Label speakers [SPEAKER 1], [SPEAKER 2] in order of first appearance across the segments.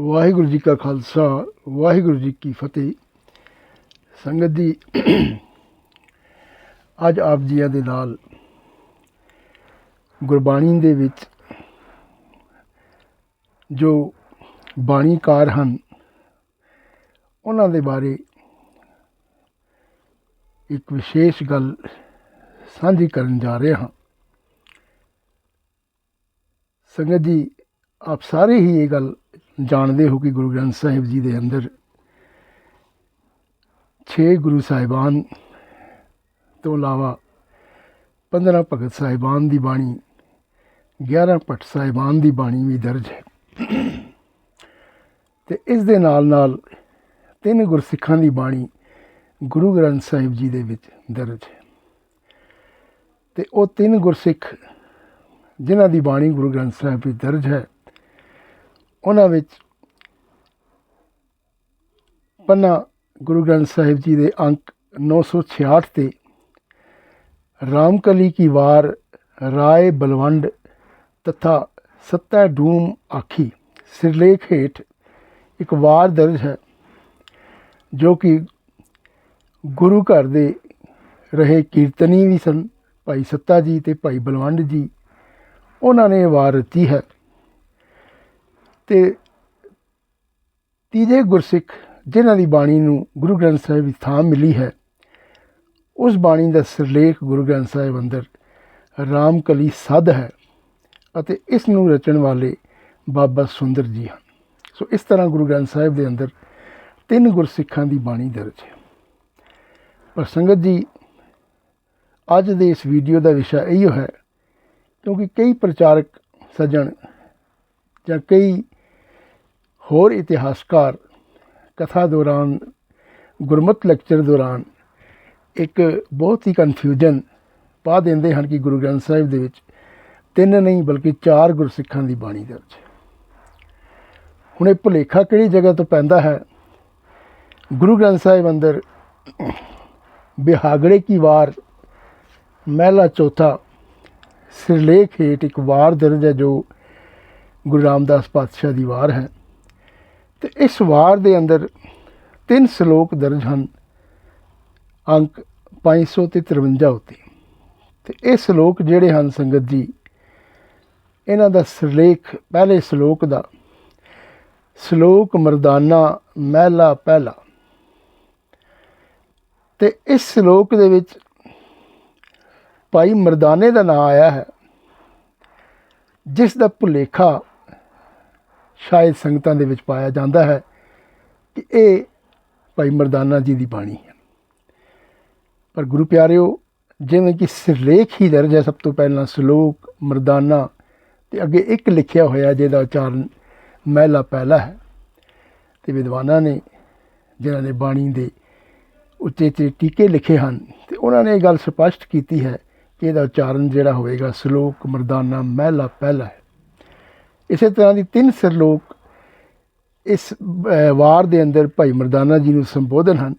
[SPEAKER 1] ਵਾਹਿਗੁਰੂ ਜੀ ਕਾ ਖਾਲਸਾ, ਵਾਹਿਗੁਰੂ ਜੀ ਕੀ ਫਤਿਹ। ਸੰਗਤ ਜੀ, ਅੱਜ ਆਪ ਜੀਆਂ ਦੇ ਨਾਲ ਗੁਰਬਾਣੀ ਦੇ ਵਿੱਚ ਜੋ ਬਾਣੀਕਾਰ ਹਨ, ਉਹਨਾਂ ਦੇ ਬਾਰੇ ਇੱਕ ਵਿਸ਼ੇਸ਼ ਗੱਲ ਸਾਂਝੀ ਕਰਨ ਜਾ ਰਹੇ ਹਾਂ। ਸੰਗਤ ਜੀ, ਆਪ ਸਾਰੇ ਹੀ ਇਹ ਗੱਲ ਜਾਣਦੇ ਹੋ ਕਿ ਗੁਰੂ ਗ੍ਰੰਥ ਸਾਹਿਬ ਜੀ ਦੇ ਅੰਦਰ ਛੇ ਗੁਰੂ ਸਾਹਿਬਾਨ ਤੋਂ ਇਲਾਵਾ 15 ਭਗਤ ਸਾਹਿਬਾਨ ਦੀ ਬਾਣੀ 11 ਭੱਟ ਸਾਹਿਬਾਨ ਦੀ ਬਾਣੀ ਵੀ ਦਰਜ ਹੈ। ਤੇ ਇਸ ਦੇ ਨਾਲ ਨਾਲ ਤਿੰਨ ਗੁਰਸਿੱਖਾਂ ਦੀ ਬਾਣੀ ਗੁਰੂ ਗ੍ਰੰਥ ਸਾਹਿਬ ਜੀ ਦੇ ਵਿੱਚ ਦਰਜ ਹੈ। ਤੇ ਉਹ ਤਿੰਨ ਗੁਰਸਿੱਖ ਜਿਨ੍ਹਾਂ ਦੀ ਬਾਣੀ ਗੁਰੂ ਗ੍ਰੰਥ ਸਾਹਿਬ ਵਿੱਚ ਦਰਜ ਹੈ ਉਹਨਾਂ ਵਿੱਚ ਪੰਨਾ ਗੁਰੂ ਗ੍ਰੰਥ ਸਾਹਿਬ ਜੀ ਦੇ ਅੰਕ 966 ਤੇ ਰਾਮਕਲੀ ਕੀ ਵਾਰ ਰਾਏ ਬਲਵੰਡ ਤਥਾ ਸੱਤਾ ਡੂਮ ਆਖੀ, ਸਿਰਲੇਖ ਹੇਠ ਇੱਕ ਵਾਰ ਦਰਜ ਹੈ, ਜੋ ਕਿ ਗੁਰੂ ਘਰ ਦੇ ਰਹੇ ਕੀਰਤਨੀ ਵੀ ਸਨ, ਭਾਈ ਸੱਤਾ ਜੀ ਤੇ ਭਾਈ ਬਲਵੰਡ ਜੀ, ਉਹਨਾਂ ਨੇ ਵਾਰ ਰਚੀ ਹੈ। ਤੇ ਤੀਜੇ ਗੁਰਸਿੱਖ, ਜਿਨ੍ਹਾਂ ਦੀ ਬਾਣੀ ਨੂੰ ਗੁਰੂ ਗ੍ਰੰਥ ਸਾਹਿਬ ਵਿੱਚ ਥਾਂ ਮਿਲੀ ਹੈ, ਉਸ ਬਾਣੀ ਦਾ ਸਿਰਲੇਖ ਗੁਰੂ ਗ੍ਰੰਥ ਸਾਹਿਬ ਅੰਦਰ ਰਾਮਕਲੀ ਸਦ ਹੈ ਅਤੇ ਇਸ ਨੂੰ ਰਚਣ ਵਾਲੇ ਬਾਬਾ ਸੁੰਦਰ ਜੀ ਹਨ। ਸੋ ਇਸ ਤਰ੍ਹਾਂ ਗੁਰੂ ਗ੍ਰੰਥ ਸਾਹਿਬ ਦੇ ਅੰਦਰ ਤਿੰਨ ਗੁਰਸਿੱਖਾਂ ਦੀ ਬਾਣੀ ਦਰਜ ਹੈ। ਪਰ ਸੰਗਤ ਜੀ, ਅੱਜ ਦੇ ਇਸ ਵੀਡੀਓ ਦਾ ਵਿਸ਼ਾ ਇਹੋ ਹੈ, ਕਿਉਂਕਿ ਕਈ ਪ੍ਰਚਾਰਕ ਸੱਜਣ ਜਾਂ ਕਈ ਹੋਰ ਇਤਿਹਾਸਕਾਰ ਕਥਾ ਦੌਰਾਨ, ਗੁਰਮਤ ਲੈਕਚਰ ਦੌਰਾਨ ਇੱਕ ਬਹੁਤ ਹੀ ਕਨਫਿਊਜ਼ਨ ਪਾ ਦਿੰਦੇ ਹਨ ਕਿ ਗੁਰੂ ਗ੍ਰੰਥ ਸਾਹਿਬ ਦੇ ਵਿੱਚ ਤਿੰਨ ਨਹੀਂ ਬਲਕਿ ਚਾਰ ਗੁਰਸਿੱਖਾਂ ਦੀ ਬਾਣੀ ਦਰਜ ਹੈ। ਹੁਣ ਇਹ ਭੁਲੇਖਾ ਕਿਹੜੀ ਜਗ੍ਹਾ ਤੋਂ ਪੈਂਦਾ ਹੈ? ਗੁਰੂ ਗ੍ਰੰਥ ਸਾਹਿਬ ਅੰਦਰ ਬਿਹਾਗੜੇ ਕੀ ਵਾਰ, ਮਹਿਲਾ ਚੌਥਾ, ਸਿਰਲੇਖ ਹੇਠ ਇੱਕ ਵਾਰ ਦਰਜ ਹੈ ਜੋ ਗੁਰੂ ਰਾਮਦਾਸ ਪਾਤਸ਼ਾਹ ਦੀ ਵਾਰ ਹੈ। ਤੇ ਇਸ ਵਾਰ ਦੇ ਅੰਦਰ ਤਿੰਨ ਸ਼ਲੋਕ ਦਰਜ ਹਨ। ਅੰਕ 553 ਉੱਤੇ। ਤੇ ਇਹ ਸ਼ਲੋਕ ਜਿਹੜੇ ਹਨ ਸੰਗਤ ਜੀ, ਇਹਨਾਂ ਦਾ ਸਿਰਲੇਖ ਪਹਿਲੇ ਸ਼ਲੋਕ ਦਾ, ਸ਼ਲੋਕ ਮਰਦਾਨਾ ਮਹਿਲਾ ਪਹਿਲਾ। ਤੇ ਇਸ ਸ਼ਲੋਕ ਦੇ ਵਿੱਚ ਭਾਈ ਮਰਦਾਨੇ ਦਾ ਨਾਮ ਆਇਆ ਹੈ, ਜਿਸ ਦਾ ਭੁਲੇਖਾ ਸ਼ਾਇਦ ਸੰਗਤਾਂ ਦੇ ਵਿੱਚ ਪਾਇਆ ਜਾਂਦਾ ਹੈ ਕਿ ਇਹ ਭਾਈ ਮਰਦਾਨਾ ਜੀ ਦੀ ਬਾਣੀ ਹੈ। ਪਰ ਗੁਰੂ ਪਿਆਰਿਓ, ਜਿਵੇਂ ਕਿ ਸਿਰਲੇਖ ਹੀ ਦਰਜ ਹੈ, ਸਭ ਤੋਂ ਪਹਿਲਾਂ ਸ਼ਲੋਕ, ਮਰਦਾਨਾ ਤੇ ਅੱਗੇ ਇੱਕ ਲਿਖਿਆ ਹੋਇਆ ਜਿਹਦਾ ਉਚਾਰਨ ਮਹਿਲਾ ਪਹਿਲਾ ਹੈ। ਤੇ ਵਿਦਵਾਨਾਂ ਨੇ ਜਿਨ੍ਹਾਂ ਨੇ ਬਾਣੀ ਦੇ ਉੱਚੇ ਉੱਚੇ ਟੀਕੇ ਲਿਖੇ ਹਨ ਤੇ ਉਹਨਾਂ ਨੇ ਇਹ ਗੱਲ ਸਪਸ਼ਟ ਕੀਤੀ ਹੈ ਕਿ ਇਹਦਾ ਉਚਾਰਨ ਜਿਹੜਾ ਹੋਵੇਗਾ ਸ਼ਲੋਕ, ਮਰਦਾਨਾ ਮਹਿਲਾ ਪਹਿਲਾ ਹੈ। ਇਸੇ ਤਰ੍ਹਾਂ ਦੀ ਤਿੰਨ ਸਿਰਲੋਕ ਇਸ ਵਾਰ ਦੇ ਅੰਦਰ ਭਾਈ ਮਰਦਾਨਾ ਜੀ ਨੂੰ ਸੰਬੋਧਨ ਹਨ।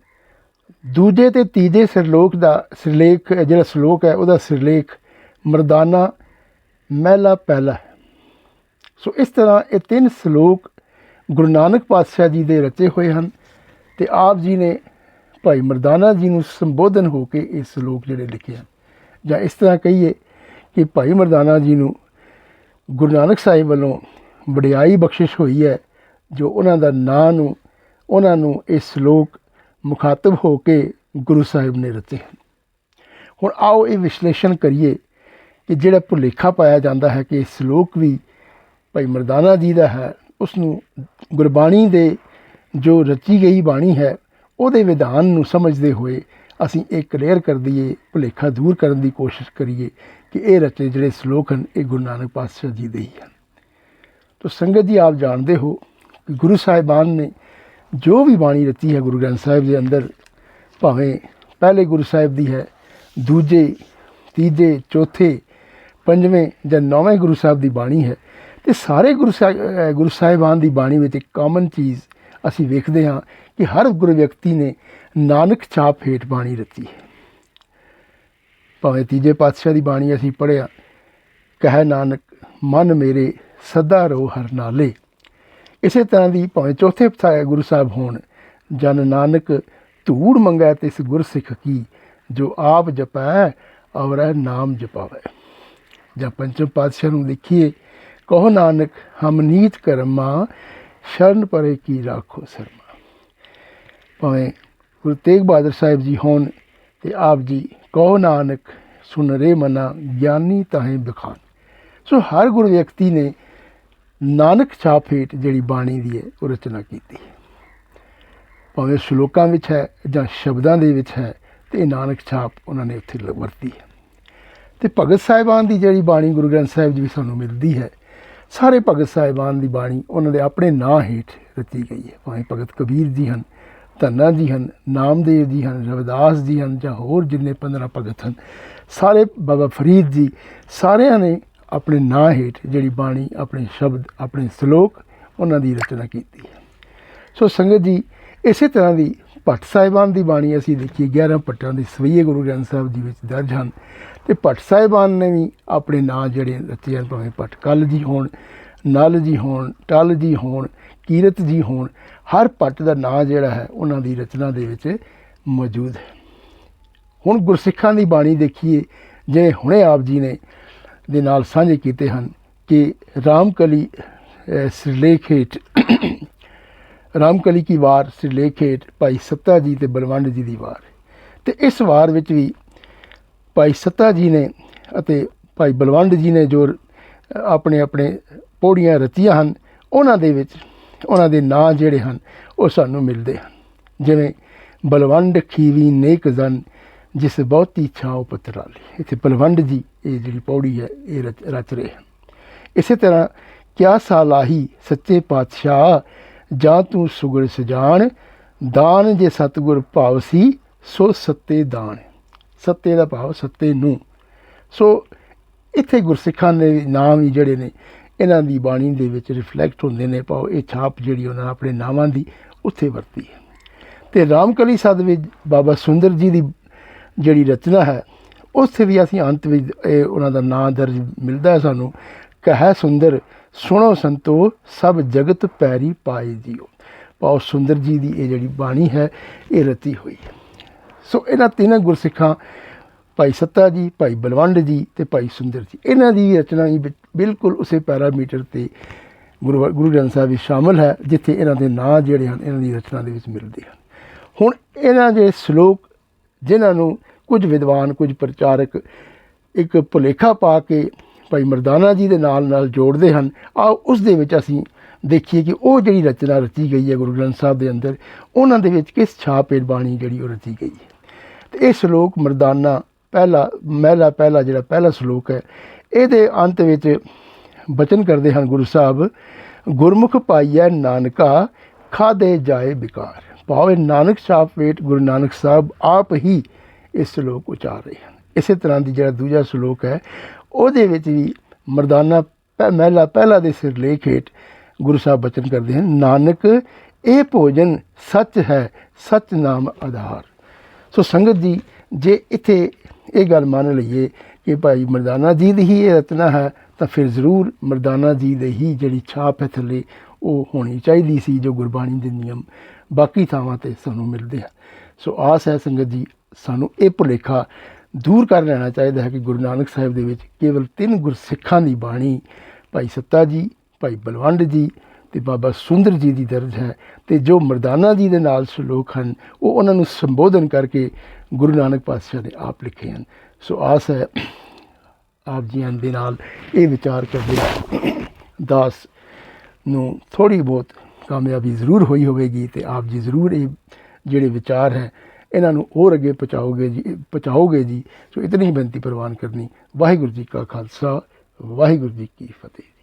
[SPEAKER 1] ਦੂਜੇ ਤੇ ਤੀਜੇ ਸਿਰਲੋਕ ਦਾ ਸਿਰਲੇਖ ਜਿਹੜਾ ਸ਼ਲੋਕ ਹੈ, ਉਹਦਾ ਸਿਰਲੇਖ ਮਰਦਾਨਾ ਮਹਿਲਾ ਪਹਿਲਾ ਹੈ। ਸੋ ਇਸ ਤਰ੍ਹਾਂ ਇਹ ਤਿੰਨ ਸ਼ਲੋਕ ਗੁਰੂ ਨਾਨਕ ਪਾਤਸ਼ਾਹ ਜੀ ਦੇ ਰਚੇ ਹੋਏ ਹਨ ਤੇ ਆਪ ਜੀ ਨੇ ਭਾਈ ਮਰਦਾਨਾ ਜੀ ਨੂੰ ਸੰਬੋਧਨ ਹੋ ਕੇ ਇਹ ਸ਼ਲੋਕ ਜਿਹੜੇ ਲਿਖੇ ਹਨ। ਜਾਂ ਇਸ ਤਰ੍ਹਾਂ ਕਹੀਏ ਕਿ ਭਾਈ ਮਰਦਾਨਾ ਜੀ ਨੂੰ ਗੁਰੂ ਨਾਨਕ ਸਾਹਿਬ ਵੱਲੋਂ ਵਡਿਆਈ ਬਖਸ਼ਿਸ਼ ਹੋਈ ਹੈ, ਜੋ ਉਹਨਾਂ ਦਾ ਨਾਂ ਨੂੰ, ਉਹਨਾਂ ਨੂੰ ਇਹ ਸ਼ਲੋਕ ਮੁਖਾਤਬ ਹੋ ਕੇ ਗੁਰੂ ਸਾਹਿਬ ਨੇ ਰਚੇ ਹਨ। ਹੁਣ ਆਓ ਇਹ ਵਿਸ਼ਲੇਸ਼ਣ ਕਰੀਏ ਕਿ ਜਿਹੜਾ ਭੁਲੇਖਾ ਪਾਇਆ ਜਾਂਦਾ ਹੈ ਕਿ ਇਹ ਸ਼ਲੋਕ ਵੀ ਭਾਈ ਮਰਦਾਨਾ ਜੀ ਦਾ ਹੈ ਉਸ ਨੂੰ ਗੁਰਬਾਣੀ ਦੇ ਜੋ ਰਚੀ ਗਈ ਬਾਣੀ ਹੈ, ਉਹਦੇ ਵਿਧਾਨ ਨੂੰ ਸਮਝਦੇ ਹੋਏ ਅਸੀਂ ਇਹ ਕਲੀਅਰ ਕਰ ਦਈਏ, ਭੁਲੇਖਾ ਦੂਰ ਕਰਨ ਦੀ ਕੋਸ਼ਿਸ਼ ਕਰੀਏ ਕਿ ਇਹ ਰਚੇ ਜਿਹੜੇ ਸ਼ਲੋਕ ਹਨ, ਇਹ ਗੁਰੂ ਨਾਨਕ ਪਾਤਸ਼ਾਹ ਜੀ ਦੇ ਹੀ ਹਨ। ਤੋ ਸੰਗਤ ਜੀ ਆਪ ਜਾਣਦੇ ਹੋ ਕਿ ਗੁਰੂ ਸਾਹਿਬਾਨ ਨੇ ਜੋ ਵੀ ਬਾਣੀ ਰਚੀ ਹੈ ਗੁਰੂ ਗ੍ਰੰਥ ਸਾਹਿਬ ਦੇ ਅੰਦਰ, ਭਾਵੇਂ ਪਹਿਲੇ ਗੁਰੂ ਸਾਹਿਬ ਦੀ ਹੈ, ਦੂਜੇ, ਤੀਜੇ, ਚੌਥੇ, ਪੰਜਵੇਂ ਜਾਂ ਨੌਵੇਂ ਗੁਰੂ ਸਾਹਿਬ ਦੀ ਬਾਣੀ ਹੈ, ਤੇ ਸਾਰੇ ਗੁਰੂ ਸਾਹਿਬ ਗੁਰੂ ਸਾਹਿਬਾਨ ਦੀ ਬਾਣੀ ਵਿੱਚ ਇੱਕ ਕਾਮਨ ਚੀਜ਼ ਅਸੀਂ ਵੇਖਦੇ ਹਾਂ ਕਿ ਹਰ ਗੁਰੂ ਵਿਅਕਤੀ ਨੇ ਨਾਨਕ ਛਾਪ ਹੇਠ ਬਾਣੀ ਰਚੀ ਹੈ। ਭਾਵੇਂ ਤੀਜੇ ਪਾਤਸ਼ਾਹ ਦੀ ਬਾਣੀ ਅਸੀਂ ਪੜ੍ਹਿਆ, ਕਹੇ ਨਾਨਕ, ਮਨ ਮੇਰੇ ਸਦਾ ਰੋ ਹਰ ਨਾਲੇ। ਇਸੇ ਤਰ੍ਹਾਂ ਦੀ ਭਾਵੇਂ ਚੌਥੇ ਪਥਾਇਆ ਗੁਰੂ ਸਾਹਿਬ ਹੋਣ, ਜਨ ਨਾਨਕ ਧੂੜ ਮੰਗੈ ਤਿਸ ਗੁਰਸਿੱਖ ਕੀ, ਜੋ ਆਪ ਜਪੈ ਔਰ ਨਾਮ ਜਪਾਵੇ। ਜਾਂ ਪੰਚਮ ਪਾਤਸ਼ਾਹ ਨੂੰ ਦੇਖੀਏ ਕਹੋ ਨਾਨਕ, ਹਮ ਨੀਤ ਕਰਮਾ, ਸ਼ਰਨ ਪਰੇ ਕੀ ਰਾਖੋ ਸਰਮਾ। ਭਾਵੇਂ ਗੁਰੂ ਤੇਗ ਬਹਾਦਰ ਸਾਹਿਬ ਜੀ ਹੋਣ ਤੇ ਆਪ ਜੀ ਕਹੋ ਨਾਨਕ, ਸੁਨ ਰੇ ਮਨਾ, ਗਿਆਨੀ ਤਾਹੇ ਬਖਾਨ। ਸੋ ਹਰ ਗੁਰ ਵਿਅਕਤੀ ਨੇ ਨਾਨਕ ਛਾਪ ਹੇਠ ਜਿਹੜੀ ਬਾਣੀ ਦੀ ਹੈ ਉਹ ਰਚਨਾ ਕੀਤੀ। ਹੈ ਭਾਵੇਂ ਸ਼ਲੋਕਾਂ ਵਿੱਚ ਹੈ ਜਾਂ ਸ਼ਬਦਾਂ ਦੇ ਵਿੱਚ ਹੈ, ਤੇ ਇਹ ਨਾਨਕ ਛਾਪ ਉਹਨਾਂ ਨੇ ਉੱਥੇ ਵਰਤੀ ਹੈ। ਤੇ ਭਗਤ ਸਾਹਿਬਾਨ ਦੀ ਜਿਹੜੀ ਬਾਣੀ ਗੁਰੂ ਗ੍ਰੰਥ ਸਾਹਿਬ ਜੀ ਵੀ ਸਾਨੂੰ ਮਿਲਦੀ ਹੈ, ਸਾਰੇ ਭਗਤ ਸਾਹਿਬਾਨ ਦੀ ਬਾਣੀ ਉਹਨਾਂ ਦੇ ਆਪਣੇ ਨਾਂ ਹੇਠ ਰਚੀ ਗਈ ਹੈ। ਭਾਵੇਂ ਭਗਤ ਕਬੀਰ ਜੀ ਹਨ ਧੰਨਾ ਜੀ ਹਨ, ਨਾਮਦੇਵ ਜੀ ਹਨ, ਰਵਿਦਾਸ ਜੀ ਹਨ ਜਾਂ ਹੋਰ ਜਿੰਨੇ 15 ਭਗਤ ਹਨ, ਸਾਰੇ ਬਾਬਾ ਫਰੀਦ ਜੀ, ਸਾਰਿਆਂ ਨੇ ਆਪਣੇ ਨਾਂ ਹੇਠ ਜਿਹੜੀ ਬਾਣੀ, ਆਪਣੇ ਸ਼ਬਦ, ਆਪਣੇ ਸ਼ਲੋਕ ਉਹਨਾਂ ਦੀ ਰਚਨਾ ਕੀਤੀ ਹੈ। ਸੋ ਸੰਗਤ ਜੀ, ਇਸੇ ਤਰ੍ਹਾਂ ਦੀ ਭੱਟ ਸਾਹਿਬਾਨ ਦੀ ਬਾਣੀ ਅਸੀਂ ਦੇਖੀਏ 11 ਭੱਟਾਂ ਦੇ ਸਵਈਏ ਗੁਰੂ ਗ੍ਰੰਥ ਸਾਹਿਬ ਜੀ ਵਿੱਚ ਦਰਜ ਹਨ। ਤੇ ਭੱਟ ਸਾਹਿਬਾਨ ਨੇ ਵੀ ਆਪਣੇ ਨਾਂ ਜਿਹੜੇ ਰਚੇ ਹਨ, ਭਾਵੇਂ ਭੱਟ ਕੱਲ ਜੀ ਹੋਣ ਨਲ ਜੀ ਹੋਣ ਟਲ ਜੀ ਹੋਣ ਕੀਰਤ ਜੀ ਹੋਣ ਹਰ ਪੱਟ ਦਾ ਨਾਂ ਜਿਹੜਾ ਹੈ ਉਹਨਾਂ ਦੀ ਰਚਨਾ ਦੇ ਵਿੱਚ ਮੌਜੂਦ ਹੈ। ਹੁਣ ਗੁਰਸਿੱਖਾਂ ਦੀ ਬਾਣੀ ਦੇਖੀਏ ਜਿਵੇਂ ਹੁਣੇ ਆਪ ਜੀ ਨੇ ਦੇ ਨਾਲ ਸਾਂਝੇ ਕੀਤੇ ਹਨ ਕਿ ਰਾਮਕਲੀ ਅਹ, ਸਿਰਲੇਖ ਹੇਠ ਰਾਮਕਲੀ ਕੀ ਵਾਰ ਸਿਰਲੇਖ ਹੇਠ ਭਾਈ ਸੱਤਾ ਜੀ ਤੇ ਬਲਵੰਡ ਜੀ ਦੀ ਵਾਰ ਤੇ ਇਸ ਵਾਰ ਵਿੱਚ ਵੀ ਭਾਈ ਸੱਤਾ ਜੀ ਨੇ ਅਤੇ ਭਾਈ ਬਲਵੰਡ ਜੀ ਨੇ ਜੋ ਆਪਣੇ ਆਪਣੇ ਪੌੜੀਆਂ ਰਚੀਆਂ ਹਨ, ਉਹਨਾਂ ਦੇ ਵਿੱਚ, ਉਹਨਾਂ ਦੇ ਨਾਂ ਜਿਹੜੇ ਹਨ, ਉਹ ਸਾਨੂੰ ਮਿਲਦੇ ਹਨ। ਜਿਵੇਂ ਬਲਵੰਡ ਖੀਵੀ ਨੇਕ ਜਨ, ਜਿਸ ਬਹੁਤੀ ਛਾਉ ਪਤਰਾਲੀ ਇੱਥੇ ਬਲਵੰਡ ਜੀ, ਇਹ ਜਿਹੜੀ ਪੌੜੀ ਹੈ, ਇਹ ਰਚ ਰਚ ਰਹੇ ਹਨ। ਇਸੇ ਤਰ੍ਹਾਂ ਕਿਆ ਸਾਲਾਹੀ ਸੱਚੇ ਪਾਤਸ਼ਾਹ, ਜਾਂ ਤੂੰ ਸੁਗੜ ਸਜਾਣ, ਦਾਨ ਜੇ ਸਤਗੁਰ ਭਾਵ ਸੀ, ਸੋ ਸੱਤੇ ਦਾਨ। ਸੱਤੇ ਦਾ ਭਾਵ ਸੱਤੇ ਨੂੰ। ਸੋ ਇੱਥੇ ਗੁਰਸਿੱਖਾਂ ਦੇ ਨਾਮ ਹੀ ਜਿਹੜੇ ਨੇ ਇਹਨਾਂ ਦੀ ਬਾਣੀ ਦੇ ਵਿੱਚ ਰਿਫਲੈਕਟ ਹੁੰਦੇ ਨੇ ਭਾਵ ਇਹ ਛਾਪ ਜਿਹੜੀ ਉਹਨਾਂ ਆਪਣੇ ਨਾਵਾਂ ਦੀ ਉੱਥੇ ਵਰਤੀ ਹੈ। ਤੇ ਰਾਮਕਲੀ ਸਦ ਵਿੱਚ ਬਾਬਾ ਸੁੰਦਰ ਜੀ ਦੀ ਜਿਹੜੀ ਰਚਨਾ ਹੈ, ਉੱਥੇ ਵੀ ਅਸੀਂ ਅੰਤ ਵਿੱਚ ਇਹ ਉਹਨਾਂ ਦਾ ਨਾਂ ਦਰਜ ਮਿਲਦਾ ਹੈ ਸਾਨੂੰ। ਕਹੈ ਸੁੰਦਰ, ਸੁਣੋ ਸੰਤੋ, ਸਭ ਜਗਤ ਪੈਰੀ ਪਾਏ ਜੀਓ। ਭਾਵ ਸੁੰਦਰ ਜੀ ਦੀ ਇਹ ਜਿਹੜੀ ਬਾਣੀ ਹੈ, ਇਹ ਰਤੀ ਹੋਈ ਹੈ। ਸੋ ਇਹਨਾਂ ਤਿੰਨਾਂ ਗੁਰਸਿੱਖਾਂ ਭਾਈ ਸੱਤਾ ਜੀ, ਭਾਈ ਬਲਵੰਡ ਜੀ ਤੇ ਭਾਈ ਸੁੰਦਰ ਜੀ। ਇਹਨਾਂ ਦੀ ਰਚਨਾ ਹੀ ਬਿ- ਬਿਲਕੁਲ ਉਸੇ ਪੈਰਾਮੀਟਰ ਤੇ ਗੁਰੂ ਗੁਰੂ ਗ੍ਰੰਥ ਸਾਹਿਬ ਵਿੱਚ ਸ਼ਾਮਲ ਹੈ, ਜਿੱਥੇ ਇਹਨਾਂ ਦੇ ਨਾਂ ਜਿਹੜੇ ਹਨ, ਇਹਨਾਂ ਦੀ ਰਚਨਾ ਦੇ ਵਿੱਚ ਮਿਲਦੇ ਹਨ। ਹੁਣ ਇਹਨਾਂ ਦੇ ਸ਼ਲੋਕ, ਜਿਨ੍ਹਾਂ ਨੂੰ ਕੁਝ ਵਿਦਵਾਨ, ਕੁਝ ਪ੍ਰਚਾਰਕ ਇੱਕ ਭੁਲੇਖਾ ਪਾ ਕੇ ਭਾਈ ਮਰਦਾਨਾ ਜੀ ਦੇ ਨਾਲ ਨਾਲ ਜੋੜਦੇ ਹਨ ਆ ਉਸ ਦੇ ਵਿੱਚ ਅਸੀਂ ਦੇਖੀਏ ਕਿ ਉਹ ਜਿਹੜੀ ਰਚਨਾ ਰਚੀ ਗਈ ਹੈ ਗੁਰੂ ਗ੍ਰੰਥ ਸਾਹਿਬ ਦੇ ਅੰਦਰ, ਉਹਨਾਂ ਦੇ ਵਿੱਚ ਕਿਸ ਛਾਪੇ ਬਾਣੀ ਜਿਹੜੀ ਉਹ ਰਚੀ ਗਈ ਹੈ। ਤੇ ਇਹ ਸ਼ਲੋਕ ਮਰਦਾਨਾ ਪਹਿਲਾ, ਮਹਿਲਾ ਪਹਿਲਾ ਜਿਹੜਾ ਪਹਿਲਾ ਸ਼ਲੋਕ ਹੈ, ਇਹਦੇ ਅੰਤ ਵਿੱਚ ਬਚਨ ਕਰਦੇ ਹਨ ਗੁਰੂ ਸਾਹਿਬ, ਗੁਰਮੁਖ ਪਾਈਐ ਨਾਨਕਾ ਖਾਦੇ ਜਾਏ ਬਿਕਾਰ। ਭਾਵੇਂ ਨਾਨਕ ਛਾਪ ਵੇਟ ਗੁਰੂ ਨਾਨਕ ਸਾਹਿਬ ਆਪ ਹੀ ਇਸ ਸ਼ਲੋਕ ਉਚਾਰ ਰਹੇ ਹਨ। ਇਸੇ ਤਰ੍ਹਾਂ ਦੀ ਜਿਹੜਾ ਦੂਜਾ ਸ਼ਲੋਕ ਹੈ, ਉਹਦੇ ਵਿੱਚ ਵੀ ਮਰਦਾਨਾ ਪਹਿ- ਮਹਿਲਾ ਪਹਿਲਾ ਦੇ ਸਿਰਲੇਖ ਹੇਠ ਗੁਰੂ ਸਾਹਿਬ ਬਚਨ ਕਰਦੇ ਹਨ, ਨਾਨਕ, ਇਹ ਭੋਜਨ ਸੱਚ ਹੈ, ਸੱਚ ਨਾਮ ਆਧਾਰ। ਸੋ ਸੰਗਤ ਜੀ, ਜੇ ਇੱਥੇ ਇਹ ਗੱਲ ਮੰਨ ਲਈਏ ਕਿ ਭਾਈ ਮਰਦਾਨਾ ਜੀ ਦੀ ਹੀ ਇਹ ਰਚਨਾ ਹੈ, ਤਾਂ ਫਿਰ ਜ਼ਰੂਰ ਮਰਦਾਨਾ ਜੀ ਦੇ ਹੀ ਜਿਹੜੀ ਛਾਪ ਹੈ ਥੱਲੇ ਉਹ ਹੋਣੀ ਚਾਹੀਦੀ ਸੀ, ਜੋ ਗੁਰਬਾਣੀ ਦੇ ਨਿਯਮ ਬਾਕੀ ਥਾਵਾਂ ਤੇ ਸਾਨੂੰ ਮਿਲਦੇ ਹਨ। ਸੋ ਆਸ ਹੈ ਸੰਗਤ ਜੀ, ਸਾਨੂੰ ਇਹ ਭੁਲੇਖਾ ਦੂਰ ਕਰ ਲੈਣਾ ਚਾਹੀਦਾ ਹੈ ਕਿ ਗੁਰੂ ਨਾਨਕ ਸਾਹਿਬ ਦੇ ਵਿੱਚ ਕੇਵਲ ਤਿੰਨ ਗੁਰਸਿੱਖਾਂ ਦੀ ਬਾਣੀ, ਭਾਈ ਸੱਤਾ ਜੀ, ਭਾਈ ਬਲਵੰਡ ਜੀ ਤੇ ਬਾਬਾ ਸੁੰਦਰ ਜੀ ਦੀ ਦਰਜ ਹੈ ਤੇ ਜੋ ਮਰਦਾਨਾ ਜੀ ਦੇ ਨਾਲ ਸ਼ਲੋਕ ਹਨ, ਉਹ ਉਹਨਾਂ ਨੂੰ ਸੰਬੋਧਨ ਕਰਕੇ ਗੁਰੂ ਨਾਨਕ ਪਾਤਸ਼ਾਹ ਨੇ ਆਪ ਲਿਖੇ ਹਨ। ਸੋ ਆਸ ਹੈ ਆਪ ਜੀਆਂ ਦੇ ਨਾਲ ਇਹ ਵਿਚਾਰ ਕਰਦੇ ਦਾਸ ਨੂੰ ਥੋੜੀ ਬਹੁਤ ਕਾਮਯਾਬੀ ਜ਼ਰੂਰ ਹੋਈ ਹੋਵੇਗੀ ਤੇ ਆਪ ਜੀ ਜ਼ਰੂਰ ਇਹ ਜਿਹੜੇ ਵਿਚਾਰ ਹੈ, ਇਹਨਾਂ ਨੂੰ ਹੋਰ ਅੱਗੇ ਪਹੁੰਚਾਓਗੇ ਜੀ ਪਹੁੰਚਾਓਗੇ ਜੀ, ਸੋ ਇਤਨੀ ਹੀ ਬੇਨਤੀ ਪ੍ਰਵਾਨ ਕਰਨੀ। ਵਾਹਿਗੁਰੂ ਜੀ ਕਾ ਖਾਲਸਾ, ਵਾਹਿਗੁਰੂ ਜੀ ਕੀ ਫਤਿਹ।